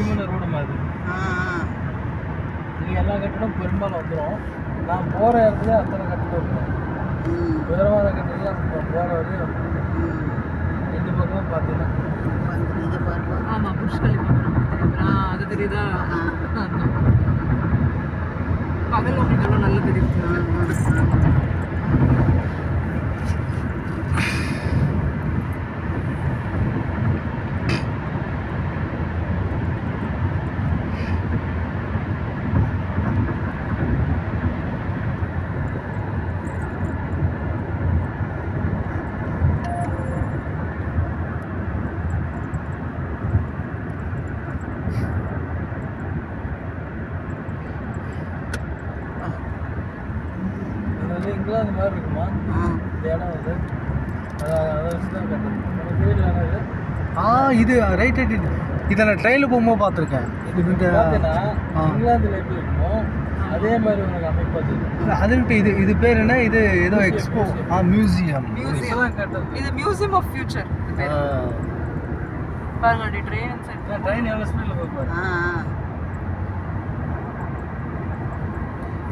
முக்கியமான ரோடு மாதிரி. இங்கே எல்லா கட்டடம் பெரும்பாலும் வந்துடும் நான் போகிற இடத்துல அத்தனை கட்டடம் இருக்கும். ம். உயரமான கட்டடம் போகிற வரையும் ரெண்டு பக்கமும் பார்த்தீங்கன்னா. வந்து இது பாருப்பா ஆமா புஷ் கலிஃபா தெரியுதா? அது தெரியுதா. பகல் உங்களுக்கு நல்லா தெரியுது? வந்து இங்கிலாந்து மாதிரி இருக்குமா. இந்த இடம் வந்து? ஆ இது ரைட் ரைட் இதை நான் ட்ரெயினில் போகும்போது பார்த்துருக்கேன். இங்கிலாந்துல எப்படி இருக்குமோ அதே மாதிரி உனக்கு அமைப்பு அது. அது விட்டு இது இது பேர் என்ன? இது ஏதோ எக்ஸ்போ ஆ மியூசியம் இது மியூசியம் ஆஃப் ஃபியூச்சர் பாருங்க ட்ரெயின் சைட் ட்ரெயின் எவ்வளோ ஸ்பீடில் போய் பாரு ஆ, ஆ.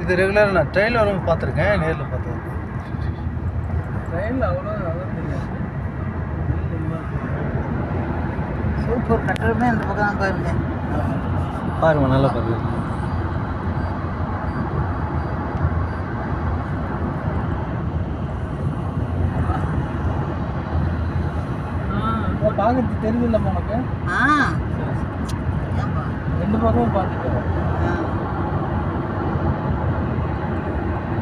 இது ரெகுலராக நான் ட்ரெயினில் வரும்போது பார்த்துருக்கேன் நேரில் பார்த்தேன் ட்ரெயினில் அவ்வளோ சூப்பர் கட்டடமே இந்த பக்கம் பாருங்க. பாருங்க நல்லா பாருங்க பார்க்கறது தெரியுது இல்லைம்மா உனக்கு? ஆ. ரெண்டு பக்கமும் பார்த்துட்டு